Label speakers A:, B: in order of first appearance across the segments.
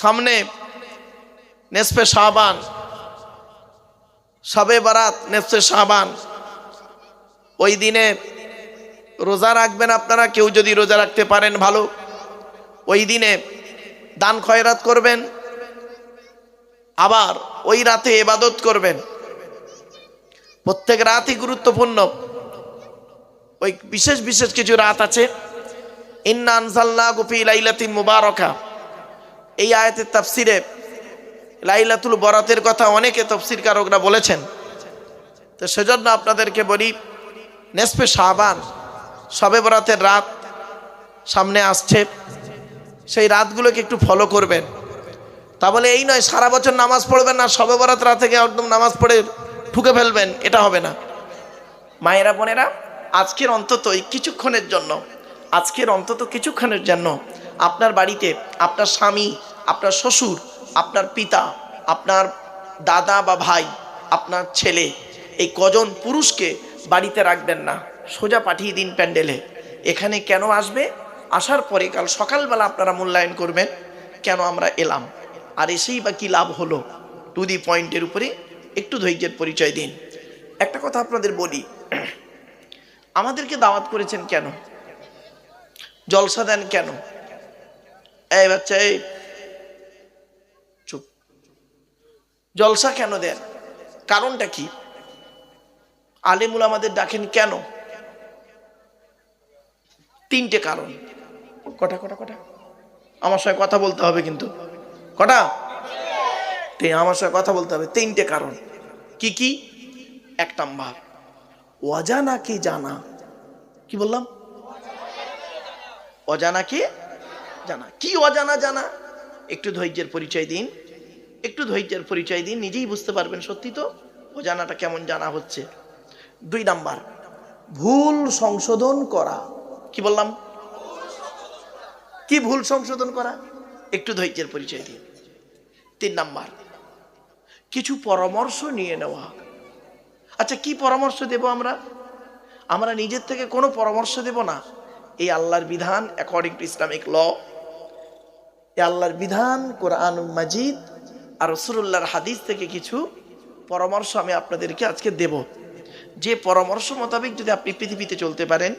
A: সামনে নেসপে শাহবান, সবে বারাত নেসপে শাহবান। ওই দিনে রোজা রাখবেন আপনারা, কেউ যদি রোজা রাখতে পারেন ভালো। ওই দিনে দান খয়রাত করবেন, আবার ওই রাতে এবাদত করবেন। প্রত্যেক রাতই গুরুত্বপূর্ণ। ওই বিশেষ বিশেষ কিছু রাত আছে। ইন্না আনসাল্লাহ গুফি লাইলাতি মুবারকা। এই আয়াতের তাফসিরে লাইলাতুল বরাতের কথা অনেকে তফসির কারকরা বলেছেন। তো সেজন্য আপনাদেরকে বলি নেসপে শাহবান সবে বরাতের রাত সামনে আসছে। সেই রাতগুলোকে একটু ফলো করবেন। তা বলে এই নয়, সারা বছর নামাজ পড়বেন না, সবে বরাত রাত থেকে একদম নামাজ পড়ে ঠুকে ফেলবেন, এটা হবে না। মায়েরা বোনেরা, আজকের অন্তত এই কিছুক্ষণের জন্য, আজকের অন্তত কিছুক্ষণের জন্য আপনার বাড়িতে আপনার স্বামী, আপনার শ্বশুর, আপনার পিতা, আপনার দাদা বা ভাই, আপনার ছেলে, এই কজন পুরুষকে বাড়িতে রাখবেন না। সোজা পাঠিয়ে দিন প্যান্ডেলে। এখানে কেন আসবে? আসার পরে কাল সকালবেলা আপনারা মূল্যায়ন করবেন, কেন আমরা এলাম? আর এসেই বা কী লাভ হলো? টু দি পয়েন্টের উপরে একটু ধৈর্যের পরিচয় দিন। একটা কথা আপনাদের বলি, আমাদেরকে দাওয়াত করেছেন কেন? জলসা দেন কেন? এই বাচ্চা, এই। চুপ। জলসা কেন দেন? কারণটা কি? আলিমুল আমাদের ডাকেন কেন? তিনটে কারণ। কটা কটা কটা? আমার সঙ্গে কথা বলতে হবে কিন্তু। কটা? আমার সঙ্গে কথা বলতে হবে। তিনটে কারণ। কি কি? এক নাম্বার অজানাকে জানা? কি বললাম? অজানাকে জানা। কি অজানা জানা? একটু ধৈর্যের পরিচয় দিন। একটু ধৈর্যের পরিচয় দিন, নিজেই বুঝতে পারবেন সত্যি তো অজানাটা কেমন জানা হচ্ছে। দুই নাম্বার, ভুল সংশোধন করা। কি বললাম? কি ভুল সংশোধন করা? একটু ধৈর্যের পরিচয় দিন। তিন নাম্বার, কিছু পরামর্শ নিয়ে নেওয়া। আচ্ছা কি পরামর্শ দেব আমরা? আমরা নিজের থেকে কোনো পরামর্শ দেব না। এই আল্লাহর বিধান অ্যাকর্ডিং টু ইসলামিক ল এই আল্লাহর বিধান কোরআন মাজিদ আর রসুল্লাহর হাদিস থেকে কিছু পরামর্শ আমি আপনাদেরকে আজকে দেব। যে পরামর্শ মোতাবেক যদি আপনি পৃথিবীতে চলতে পারেন,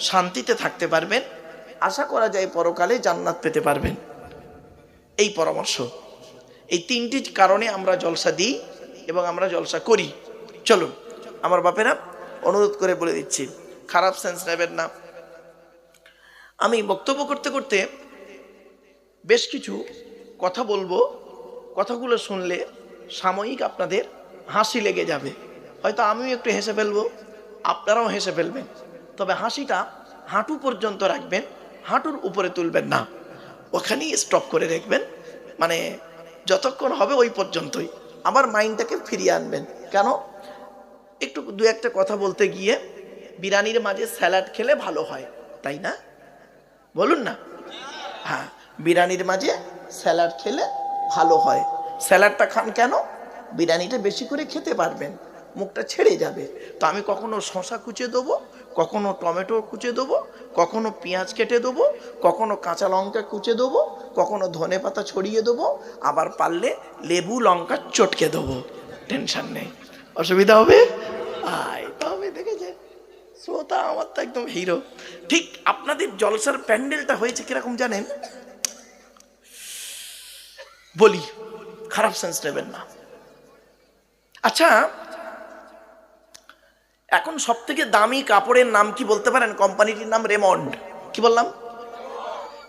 A: শান্তিতে থাকতে পারবেন, আশা করা যায় পরকালে জান্নাত পেতে পারবেন। এই পরামর্শ। এই তিনটি কারণে আমরা জলসা দিই এবং আমরা জলসা করি। চলুন, আমার বাপেরা, অনুরোধ করে বলে দিচ্ছি। খারাপ সেন্স নেবেন না। আমি বক্তব্য করতে করতে বেশ কিছু কথা বলব। কথাগুলো শুনলে সাময়িক আপনাদের হাসি লেগে যাবে। হয়তো আমিও একটু হেসে ফেলব, আপনারাও হেসে ফেলবেন। তবে হাসিটা হাঁটু পর্যন্ত রাখবেন, হাঁটুর উপরে তুলবেন না। ওখানেই স্টপ করে রাখবেন। মানে যতক্ষণ হবে ওই পর্যন্তই। আমার মাইন্ডটাকে ফিরিয়ে আনবেন। কেন? একটু দু একটা কথা বলতে গিয়ে বিরিয়ানির মাঝে স্যালাড খেলে ভালো হয়, তাই না? বলুন না? হ্যাঁ। বিরিয়ানির মাঝে স্যালাড খেলে ভালো হয়। স্যালাডটা খান কেন? বিরিয়ানিটা বেশি করে খেতে পারবেন, মুখটা ছেড়ে যাবে। তো আমি কখনো শশা কুচে দেবো, কখনো টমেটো কুচে দেবো, কখনো পেঁয়াজ কেটে দেবো, কখনো কাঁচা লঙ্কা কুচে দেবো, কখনো ধনে পাতা ছড়িয়ে দেবো, আবার পারলে লেবু, লঙ্কা চটকে দেবো। টেনশন নেই। অসুবিধা হবে? আয়, তবে দেখেছে, শ্রোতা আমার তো একদম হিরো। ঠিক আপনাদের জলসার প্যান্ডেলটা হয়েছে কীরকম জানেন? বলি, খারাপ সেন্স নেবেন না। আচ্ছা এখন সব থেকে দামি কাপড়ের নাম কি বলতে পারেন? কোম্পানিটির নাম রেমন্ড। কি বললাম?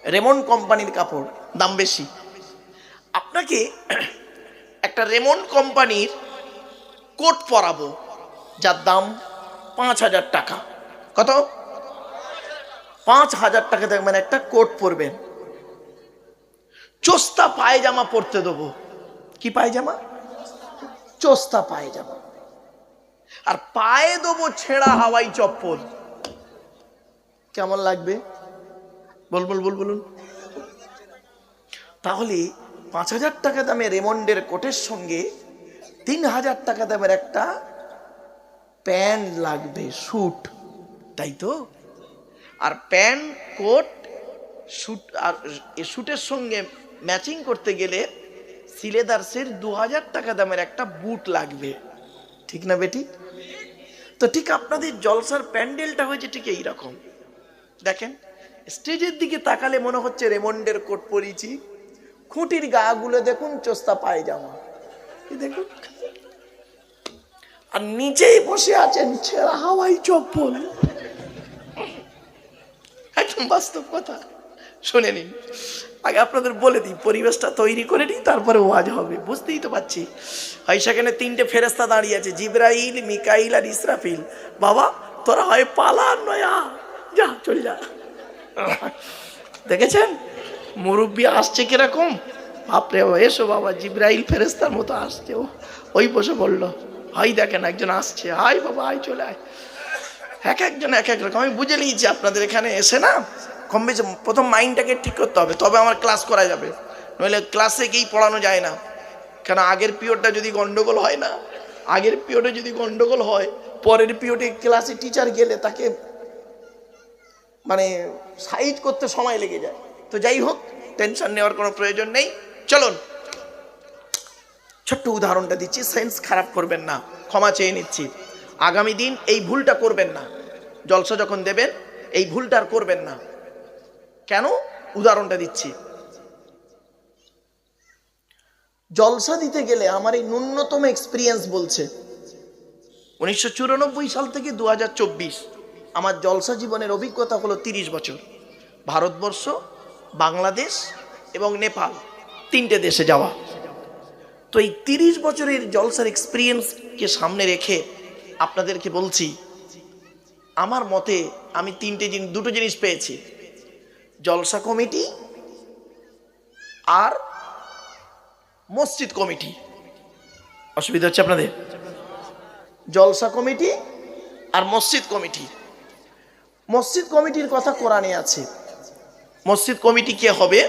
A: রেমন্ড কোম্পানির কাপড়, দাম বেশি। আপনাকে একটা রেমন্ড কোম্পানির কোট পরাবো, যার দাম পাঁচ হাজার টাকা। কত? পাঁচ হাজার টাকা দেখবেন একটা কোট পরবেন। চোস্তা পায়জামা পরতে দেবো। কি পায়জামা? চোস্তা পায়জামা। আর পায়ে দেবো ছেঁড়া হাওয়াই চপ্পল। কেমন লাগবে? বল বল বল, বলুন। তাহলে পাঁচ হাজার টাকা দামে রেমন্ডের কোটের সঙ্গে তিন হাজার টাকা দামের একটা প্যান্ট লাগবে, স্যুট। তাই তো? আর প্যান্ট, কোট, স্যুট, আর স্যুটের সঙ্গে ম্যাচিং করতে গেলে সিলেদার্সের দু হাজার টাকা দামের একটা বুট লাগবে। ঠিক না বেটি? তো ঠিক আপনাদের জলসার প্যান্ডেলটা হয়েছে ঠিক এইরকম। দেখেন, স্টেজের দিকে তাকালে মনে হচ্ছে রেমন্ডের কোট পরিছি খুঁটির গাগুলো দেখুন, চোস্তা পায়জামা। দেখুন। আর নিচেই বসে আছেন ছেঁড়া হাওয়াই চপ্পল। একদম বাস্তব কথা। শুনে নিন। আগে আপনাদের বলে দিই, পরিবেশটা তৈরি করে নিই, তারপরে ওয়াজ হবে। বুঝতেই তো পারছি। হয় সেখানে তিনটে ফেরেস্তা দাঁড়িয়ে আছে, জিব্রাইল, মিকাইল আর ইসরাফিল। বাবা, তোরা হয় পালা নয়। যা, চল যা। দেখেছেন? মুরব্বী আসছে কীরকম? বাপরে এসো বাবা, জিব্রাইল ফেরেস্তার মতো আসছে। ও, ওই বসে বলল, হাই, দেখেন, একজন আসছে। হাই বাবা, হাই, চলে আয়। এক একজন, এক এক রকম। আমি বুঝে নিয়েছি আপনাদের এখানে এসে না কম বেশি প্রথম মাইন্ডটাকে ঠিক করতে হবে, তবে আমার ক্লাস করা যাবে। নইলে ক্লাসে গিয়েই পড়ানো যায় না। কেন আগের পিরিয়ডটা যদি গন্ডগোল হয় না, আগের পিরিয়ডে যদি গন্ডগোল হয়, পরের পিরিয়ডে ক্লাসে টিচার গেলে তাকে মানে সাইজ করতে সময় লেগে যায়। তো যাই হোক টেনশন নেওয়ার কোনো প্রয়োজন নেই। চলুন। ছোট্ট উদাহরণটা দিচ্ছি সেন্স খারাপ করবেন না, ক্ষমা চেয়ে নিচ্ছি। আগামী দিন এই ভুলটা করবেন না। জলসা যখন দেবেন, এই ভুলটা আর করবেন না। কেন? উদাহরণটা দিচ্ছি। জলসা দিতে গেলে আমার এই ন্যূনতম এক্সপিরিয়েন্স বলছে। উনিশশো চুরানব্বই সাল থেকে দু হাজার চব্বিশ আমার জলসা জীবনের অভিজ্ঞতা হলো তিরিশ বছর। ভারতবর্ষ, বাংলাদেশ এবং নেপাল তিনটে দেশে যাওয়া। তো এই তিরিশ বছরের জলসার এক্সপিরিয়েন্সকে সামনে রেখে আপনাদেরকে বলছি, আমার মতে আমি তিনটে জিনিস দুটো জিনিস পেয়েছি। জলসা কমিটি আর মসজিদ কমিটি। অসুবিধা হচ্ছে আপনাদের? জলসা কমিটি আর মসজিদ কমিটি। মসজিদ কমিটির কথা কোরআনে আছে। মসজিদ কমিটি কে হবে?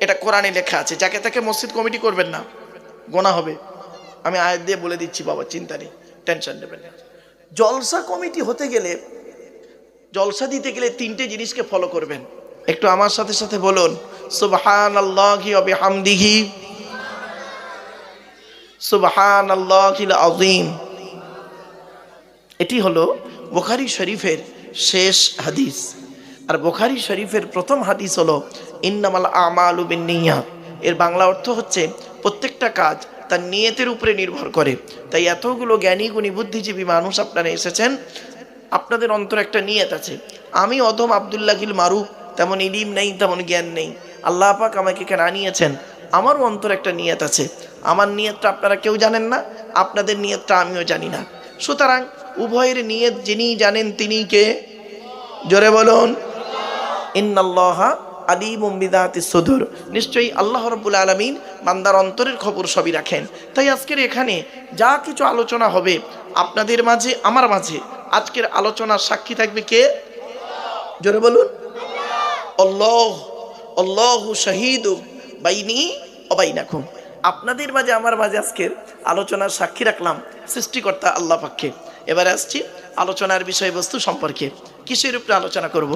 A: এটা কোরআনে লেখা আছে। যাকে তাকে মসজিদ কমিটি করবেন না, গোনা হবে। আমি আয়াত দিয়ে বলে দিচ্ছি বাবা, চিন্তা নেই, টেনশন নেবেন না। জলসা কমিটি হতে গেলে, জলসা দিতে গেলে তিনটে জিনিসকে ফলো করবেন। একটু আমার সাথে সাথে বলুন সুবহান আল্লাহি সুবহান আল্লাহিল এটি হলো বুখারী শরীফের শেষ হাদিস। আর বুখারী শরীফের প্রথম হাদিস হলো, ইন্নামাল আমালু বিন্নিয়াত। এর বাংলা অর্থ হচ্ছে, প্রত্যেকটা কাজ তার নিয়তের উপরে নির্ভর করে। তাই এতগুলো জ্ঞানী গুণী বুদ্ধিজীবী মানুষ আপনারা এসেছেন, আপনাদের অন্তর একটা নিয়ত আছে। আমি অদম আবদুল্লাহিল মারুফ তেমন ইলিম নেই, তেমন জ্ঞান নেই। আল্লাহ পাক আমাকে এখানে আনিয়েছেন। আমারও অন্তর একটা নিয়ত আছে। আমার নিয়তটা আপনারা কেউ জানেন না, আপনাদের নিয়তটা আমিও জানি না। সুতরাং উভয়ের নিয়ত যিনি জানেন তিনি কে? জোরে বলুন। ইন্নাল্লাহা আলিম বিদাতি সুদূর। নিশ্চয়ই আল্লাহ রব্বুল আলমিন বান্দার অন্তরের খবর সবই রাখেন। তাই আজকের এখানে যা কিছু আলোচনা হবে আপনাদের মাঝে, আমার মাঝে, আজকের আলোচনার সাক্ষী থাকবে কে? জোরে বলুন। আল্লাহ আল্লাহ শাহিদ বাইনি অবাইনাকুম আপনাদের মাঝে, আমার মাঝে আজকের আলোচনার সাক্ষী রাখলাম সৃষ্টিকর্তা আল্লাহ পাককে। এবারে আসছি আলোচনার বিষয়বস্তু সম্পর্কে। কিসের উপরে আলোচনা করব।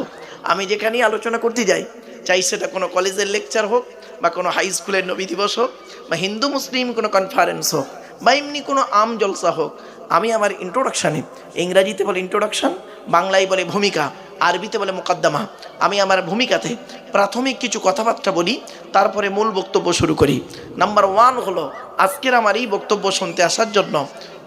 A: আমি যেখানেই আলোচনা করতে যাই, চাই সেটা কোনো কলেজের লেকচার হোক বা কোনো হাই স্কুলের নবী দিবস হোক বা হিন্দু, মুসলিম কোনো কনফারেন্স হোক বা এমনি কোনো আম জলসা হোক, আমি আমার ইন্ট্রোডাকশানে ইংরাজিতে বলে ইন্ট্রোডাকশান বাংলায় বলে ভূমিকা আরবিতে বলে মোকদ্দমা। আমি আমার ভূমিকাতে প্রাথমিক কিছু কথাবার্তা বলি, তারপরে মূল বক্তব্য শুরু করি। নাম্বার ওয়ান হলো, আজকের আমার এই বক্তব্য শুনতে আসার জন্য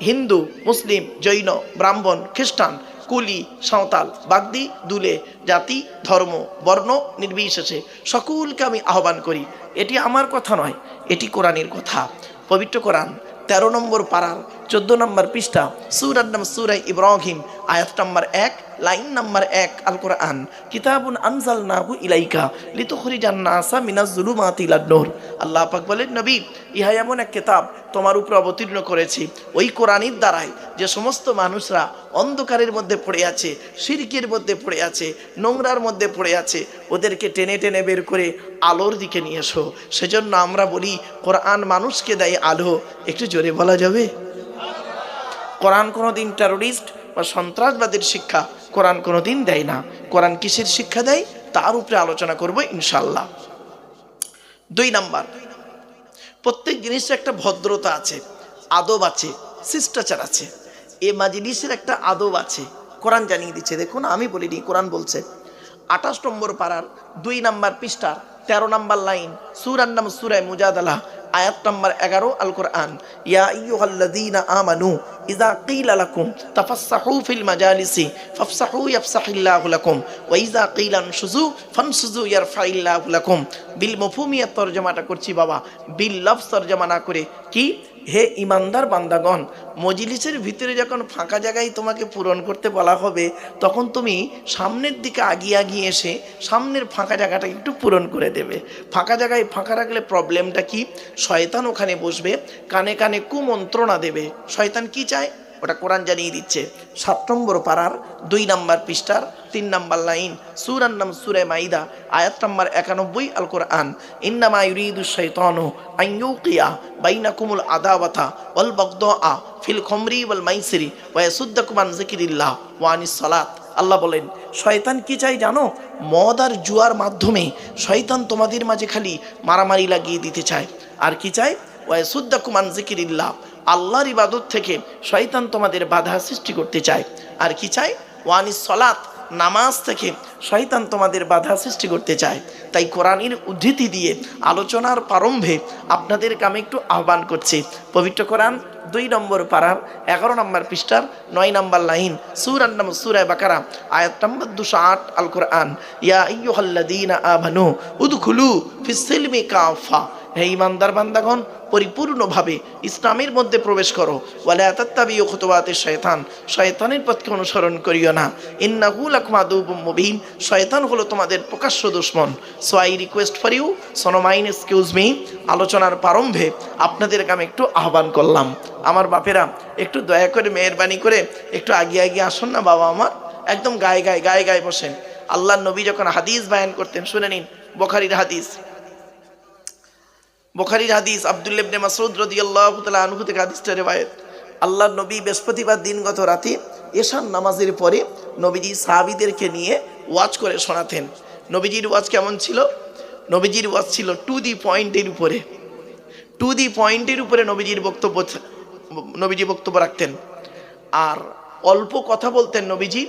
A: হিন্দু, মুসলিম, জৈন, ব্রাহ্মণ, খ্রিস্টান, কুলি, সাঁওতাল, বাগদি, দুলে, জাতি, ধর্ম, বর্ণ নির্বিশেষে সকলকে আমি আহ্বান করি, এটি আমার কথা নয়, এটি কোরআনের কথা। পবিত্র কোরআন, তেরো নম্বর পাড়ার চোদ্দ নম্বর পৃষ্ঠা, সুরার নাম সুরাই ইব্রাহিম, আয়াত নম্বর এক লাইন নাম্বার এক আল কোরআন কিতাবুন আনজাল নাহু ইলাইকা লিতুখরি জান্নাসা মিনাজ জুলুমাতি ইলান নূর। আল্লাহ পাক বলেন, নবী, ইহা এমন এক কিতাব তোমার উপর অবতীর্ণ করেছি। ওই কোরআনের দ্বারাই যে সমস্ত মানুষরা অন্ধকারের মধ্যে পড়ে আছে সিরকের মধ্যে পড়ে আছে, নোংরার মধ্যে পড়ে আছে, ওদেরকে টেনে টেনে বের করে আলোর দিকে নিয়ে এসো। সেজন্য আমরা বলি, কোরআন মানুষকে দেয় আলো। একটু জোরে বলা যাবে? কোরআন কোনো দিন টেরোরিস্ট বা সন্ত্রাসবাদের শিক্ষা কোরআন কোনো দিন দেয় না। কোরআন কিসের শিক্ষা দেয়? তার উপরে আলোচনা করব ইনশাল্লাহ দুই নাম্বার, প্রত্যেক জিনিসের একটা ভদ্রতা আছে, আদব আছে, শিষ্টাচার আছে। এ মাজলিসের একটা আদব আছে। কোরআন জানিয়ে দিচ্ছে, দেখুন, আমি বলিনি, কোরআন বলছে। আঠাশ নম্বর পাড়ার দুই নাম্বার পৃষ্ঠার তেরো নাম্বার লাইন, সুরার নাম সুরায় মুজাদালা আয়াত নম্বর এগারো আল কোরআন ইয়া ইয়ুহাল্লাযীনা আমানু ইযা কিলা লাকুম তাফাসসাহু ফিল মাজালিসি ফাফসাহু ইয়াফসাহিল্লাহু লাকুম ওয়া ইযা কিলা আনশুযু ফানশুযু ইয়ারফাইল্লাহু লাকুম। বিল মফহুমিয়াত তরজমাটা করছি বাবা। বিল লফজ তরজমা না করে কি? হে ইমানদার বান্দাগণ, মজলিসের ভিতরে যখন ফাঁকা জায়গায় তোমাকে পূরণ করতে বলা হবে, তখন তুমি সামনের দিকে আগিয়ে আগিয়ে এসে সামনের ফাঁকা জায়গাটা একটু পূরণ করে দেবে। ফাঁকা জায়গায় ফাঁকা রাখলে প্রবলেমটা কি? শয়তান ওখানে বসবে, কানে কানে কুমন্ত্রণা দেবে। শয়তান কি চায়? ওটা কোরআন জানিয়ে দিচ্ছে। সাত নম্বর পাড়ার দুই নম্বর পৃষ্ঠার, তিন নম্বর লাইন, সুরার নাম সুরে মাইদা, আয়াত নম্বর একানব্বই আল কোরআন ইন্নামা ইউরিদু কুমুল আদাওয়াতা ওয়াল আ ফিল খমরি ওয়াল মাইসিরি ওয়াসুদ্দ কুমান আন ওয়ানিস সালাত। আল্লাহ বলেন, শয়তান কি চাই জানো? মদ আর জুয়ার মাধ্যমে শয়তান তোমাদের মাঝে খালি মারামারি লাগিয়ে দিতে চায়। আর কি চায়? ওয়াসুদ্দাকুম কুমান যিকিরিল্লাহ, আল্লাহর ইবাদত থেকে শয়তান তোমাদের বাধা সৃষ্টি করতে চায়। আর কি চায়? ওয়ানিস সলাত নামাজ থেকে শয়তান তোমাদের বাধা সৃষ্টি করতে চায়। তাই কোরআনের উদ্ধৃতি দিয়ে আলোচনার প্রারম্ভে আপনাদেরকে আমি একটু আহ্বান করছি। পবিত্র কোরআন দুই নম্বর পাড়ার এগারো নম্বর পৃষ্ঠার নয় নম্বর লাইন সুরান নাম সুরায় বাকারা, আয়াত নম্বর দুশো আট আল কোরআন ইয়া ইয়ুহাল্লাযীনা আমানু উদখুলু ফিস-সিলমি কাফা। হে ইমানদার বান্দাগণ, পরিপূর্ণভাবে ইসলামের মধ্যে প্রবেশ করো। ওয়ালা তাত্তাবি খুতুবাতে শয়তান শয়তানের পথকে অনুসরণ করিও না। ইন্নাহু লাকুম আদুবুম মুবিন শয়তান হলো তোমাদের প্রকাশ্য দুশ্মন। So I request for you সোনো মাইন এক্সকিউজ মি আলোচনার প্রারম্ভে আপনাদেরকে আমি একটু আহ্বান করলাম। আমার বাপেরা, একটু দয়া করে মেহরবানি করে একটু আগিয়ে আগিয়ে আসুন না বাবা আমার? একদম গায়ে গায়ে গায়ে গায়ে বসেন। আল্লাহ নবী যখন হাদিস বায়ান করতেন, শুনে নিন, বোখারির হাদিস। বোখারির হাদিস আবদুল্লেবনে মাসুদ রদিয়াল্লাহ তালা আনহু থেকে হাদিসটা রেবায়ত আল্লাহ নবী বৃহস্পতিবার দিনগত রাতে এশান নামাজের পরে নবীজি সাহাবিদেরকে নিয়ে ওয়াজ করে শোনাতেন। নবীজির ওয়াজ কেমন ছিল? নবীজির ওয়াজ ছিল টু দি পয়েন্টের উপরে। টু দি পয়েন্টের উপরে নবীজির বক্তব্য নবীজি বক্তব্য রাখতেন। আর অল্প কথা বলতেন নবীজি,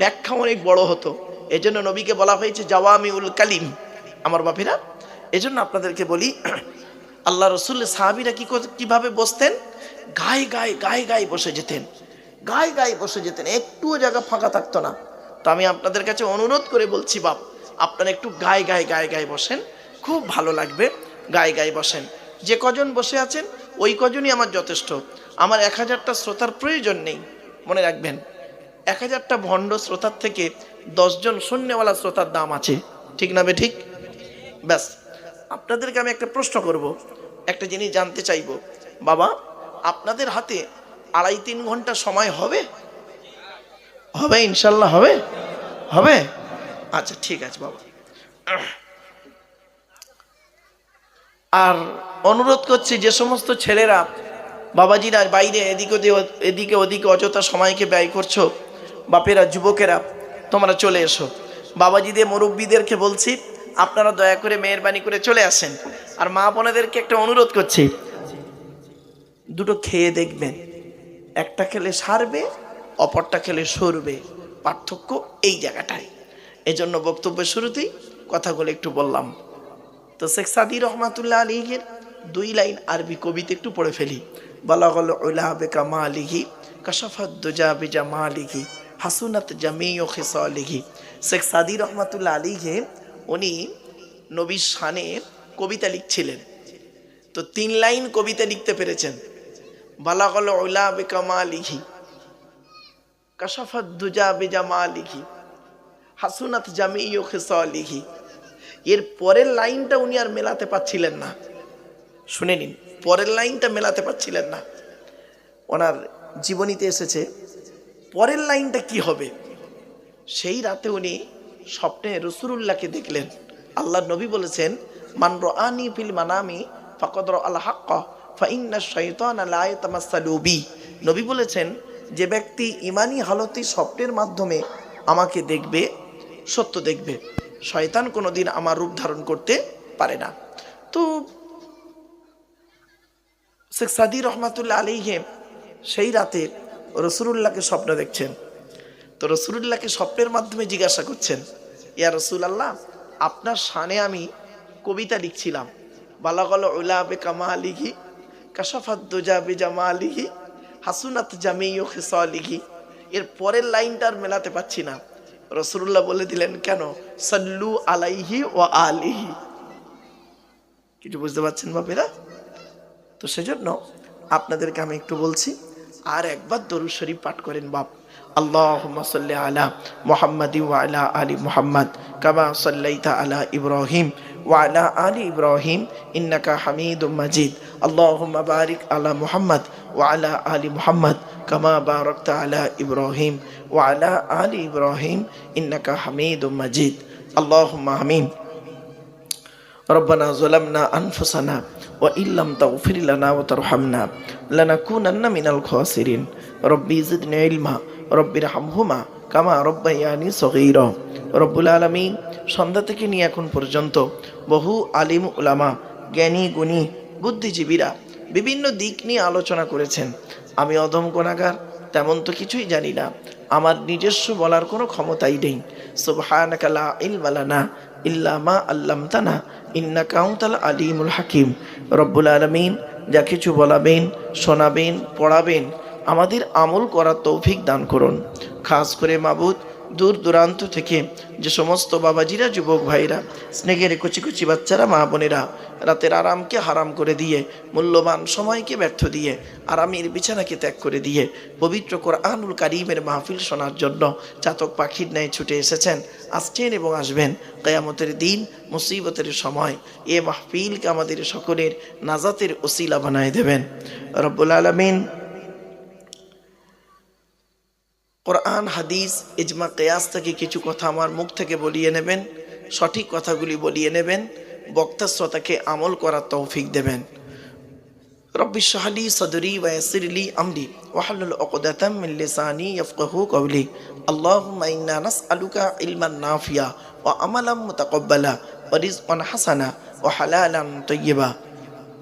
A: ব্যাখ্যা অনেক বড় হতো। এজন্য নবীকে বলা হয়েছে জাওয়ামি উল কালিম। আমার বাপেরা এজন্য আপনাদেরকে বলি, আল্লাহ রসুল সাহাবিরা কি কীভাবে বসতেন? গায়ে গায়ে গায়ে গায়ে বসে যেতেন। গায়ে গায়ে বসে যেতেন, একটুও জায়গা ফাঁকা থাকতো না। তো আমি আপনাদের কাছে অনুরোধ করে বলছি, বাপ, আপনারা একটু গায়ে গায়ে গায়ে গায়ে বসেন, খুব ভালো লাগবে, গায়ে গায়ে বসেন। যে কজন বসে আছেন, ওই কজনই আমার যথেষ্ট। আমার এক হাজারটা শ্রোতার প্রয়োজন নেই, মনে রাখবেন। এক হাজারটা ভণ্ড শ্রোতার থেকে দশজন শূন্যওয়ালা শ্রোতার দাম আছে। ঠিক না বে ঠিক? ব্যাস। আপনাদেরকে আমি একটা প্রশ্ন করব, একটা জিনিস জানতে চাইব। বাবা, আপনাদের হাতে আড়াই তিন ঘণ্টা সময় হবে? হবে, ইনশাল্লাহ হবে। হবে? আচ্ছা ঠিক আছে, বাবা। আর অনুরোধ করছি, যে সমস্ত ছেলেরা, বাবাজিরা বাইরে এদিকে ওদি- এদিকে ওদিকে অযথা সময়কে ব্যয় করছ, বাপেরা, যুবকেরা, তোমরা চলে এসো। বাবাজিদের, মুরব্বীদেরকে বলছি আপনারা দয়া করে মেহরবানি করে চলে আসেন। আর মা বোনেদেরকে একটা অনুরোধ করছি। দুটো খেয়ে দেখবেন। একটা খেলে সারবে, অপরটা খেলে সরবে। পার্থক্য এই জায়গাটায়। এজন্য বক্তব্যের শুরুতেই কথাগুলো একটু বললাম। তো শেখ সাদি রহমাতুল্লাহ আলীগের দুই লাইন আরবি কবিতা একটু পড়ে ফেলি। বলা ওলা বেকা মা লিখি কাশাফাত বেজা মা লিখি হাসুনাত জামিও খেসা লিখি শেখ সাদি রহমাতুল্লাহ আলীকে উনি নবীর শানে কবিতা লিখছিলেন। তো তিন লাইন কবিতা লিখতে পেরেছেন। বলা হলো ওলা বেকা মা লিখি কাশাফাত দুজা বেজা মা লিখি হাসুনাত জামিও খেসা লিখি এর পরের লাইনটা উনি আর মেলাতে পারছিলেন না। শুনে নিন, পরের লাইনটা মেলাতে পারছিলেন না। ওনার জীবনীতে এসেছে, পরের লাইনটা কি হবে? সেই রাতে উনি স্বপ্নে রসুরুল্লাহকে দেখলেন। আল্লাহ নবী বলেছেন, মান আনি ফিল মানামি ফাকদর আল হাক্ক ফাইন্না শৈতান আলায়তামাসালুবি নবী বলেছেন, যে ব্যক্তি ইমানি হালতি স্বপ্নের মাধ্যমে আমাকে দেখবে, সত্য দেখবে। শয়তান কোনোদিন আমার রূপ ধারণ করতে পারে না। তো শেখ সাদি রহমাতুল্লাহ আলিহেম সেই রাতে রসুরুল্লাহকে স্বপ্ন দেখছেন। তো রসুলুল্লাহকে স্বপ্নের মাধ্যমে জিজ্ঞাসা করছেন, ইয়া রসুল আল্লাহ আপনার শানে আমি কবিতা লিখছিলাম। বালাগল উলা বে কামা আলিহি কাশাফাত দোজা বে জামা আলিহি হাসুনাত জামিও খেসা এর পরের লাইনটা আর মেলাতে পাচ্ছি না। রসুল্লাহ বলে দিলেন, কেন? সাল্লু আলাইহি ও আলিহি। কিছু বুঝতে পারছেন বাপেরা তো সেজন্য আপনাদেরকে আমি একটু বলছি, আর একবার দরুদ শরীফ পাঠ করেন বাপ। اللهم صل على محمد وعلى آل محمد كما صليت على إبراهيم وعلى آل إبراهيم إنك حميد مجيد اللهم بارك على محمد وعلى آل محمد كما باركت على إبراهيم وعلى آل إبراهيم إنك حميد مجيد اللهم آمين ربنا ظلمنا أنفسنا وإن لم تغفر لنا وترحمنا لنكونن من الخاسرين ربي زدني علما রব্বির হামহুমা কামা রব্বাইয়ানি সগীর। রব্বুল আলমী সন্ধ্যা থেকে নিয়ে এখন পর্যন্ত বহু আলিম উলামা, জ্ঞানী, গুণী, বুদ্ধিজীবীরা বিভিন্ন দিক নিয়ে আলোচনা করেছেন। আমি অদম গোনাগার তেমন তো কিছুই জানি না। আমার নিজস্ব বলার কোনো ক্ষমতাই নেই। সুবহানাকালা ইলমালানা ইল্লামা আল্লাম তানা ইন্না কাউতাল আলিমুল হাকিম। রব্বুল আলমিন যা কিছু বলাবেন, শোনাবেন, পড়াবেন আমাদের আমল করার তৌফিক দান করুন। খাস করে মাবুদ, দূর দূরান্ত থেকে যে সমস্ত বাবাজিরা, যুবক ভাইরা, স্নেহের কুচি কুচি বাচ্চারা, মা বোনেরা, রাতের আরামকে হারাম করে দিয়ে, মূল্যবান সময়কে ব্যর্থ দিয়ে, আরামের বিছানাকে ত্যাগ করে দিয়ে, পবিত্র কোরআনুল কারিমের মাহফিল শোনার জন্য চাতক পাখির ন্যায় ছুটে এসেছেন, আসছেন এবং আসবেন। কেয়ামতের দিন, মুসিবতের সময়, এ মাহফিলকে আমাদের সকলের নাজাতের ওসিলা বানায় দেবেন। রব্বুল আলমিন কোরআন, হাদিস, ইজমা, কেয়াস থেকে কিছু কথা আমার মুখ থেকে বলিয়ে নেবেন, সঠিক কথাগুলি বলিয়ে নেবেন, বক্তা শ্রোতাকে আমল করার তৌফিক দেবেন। রব্বি শাহলি সদরি ওয়াসিরলি আমরি ওয়াহলুল উকদাতাম মিন ইয়াফকাহু কওলি। আল্লাহুম্মা ইন্না নাসআলুকা ইলমান নাফিয়া ওয়া আমালাম মুতাকাব্বালা ওয়া রিজকান হাসানা ওয়া হালালান তাইয়্যিবা।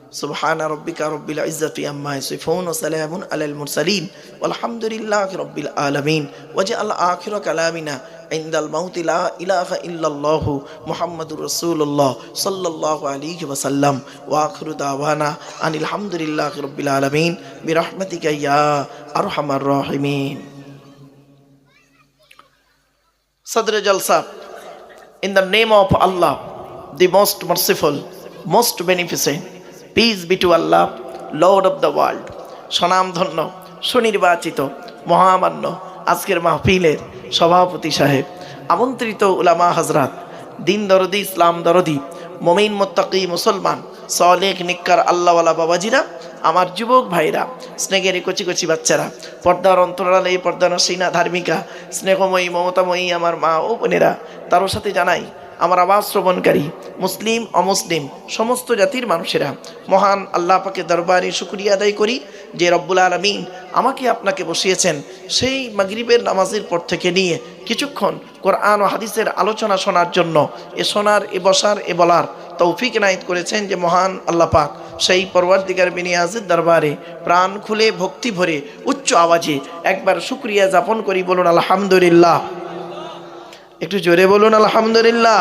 A: সুবহান রব্বিকা রব্বিল ইজ্জাতি আম্মা ইয়াসিফুন ওয়া সালামুন আলাল মুরসালিন আলহামদুলিল্লাহি রব্বিল আলামিন। ওয়াজআল আখির কালামিনা ইনদাল মাউতি লা ইলাহা ইল্লাল্লাহ মুহাম্মাদুর রাসূলুল্লাহ সাল্লাল্লাহু আলাইহি ওয়া সাল্লাম ওয়া আখিরু দাওয়ানা আনিল হামদুলিল্লাহি রব্বিল আলামিন। বিরহমাতিকা ইয়া আরহামার রাহিমিন। Sadr Jalsa, in the name of Allah, the most merciful, most beneficent, peace be to Allah lord of the world স্বনামধন্য, সুনির্বাচিত, মহামান্য, আজকের মাহফিলের সভাপতি সাহেব, আমন্ত্রিত উলামা হজরত দিন দরদি, ইসলাম দরদি, মমিন মোত্তাকি, মুসলমান সলেক নিক্কার আল্লাহওয়ালা বাবাজিরা, আমার যুবক ভাইরা, স্নেহের কচি কচি বাচ্চারা, পর্দার অন্তরালে পর্দার সিনা ধার্মিকা, স্নেহময়ী, মমতাময়ী আমার মা ও বোনেরা, তারও সাথে জানাই আমার আওয়াজ শ্রবণকারী, মুসলিম, অমুসলিম, সমস্ত জাতির মানুষেরা, মহান আল্লাহ পাকে দরবারে শুক্রিয়া আদায় করি যে রব্বুল আলমিন আমাকে আপনাকে বসিয়েছেন সেই মাগরিবের নামাজের পর থেকে নিয়ে কিছুক্ষণ কোরআন ও হাদিসের আলোচনা শোনার জন্য এ শোনার, এ বসার, এ বলার তৌফিক নায়ত করেছেন যে মহান আল্লাহ পাক সেই পরবর্তীকার বিনিয়াজের দরবারে প্রাণ খুলে, ভক্তি ভরে, উচ্চ আওয়াজে একবার শুক্রিয়া যাপন করি বলুন আলহামদুলিল্লাহ। একটু জোরে বলুন আলহামদুলিল্লাহ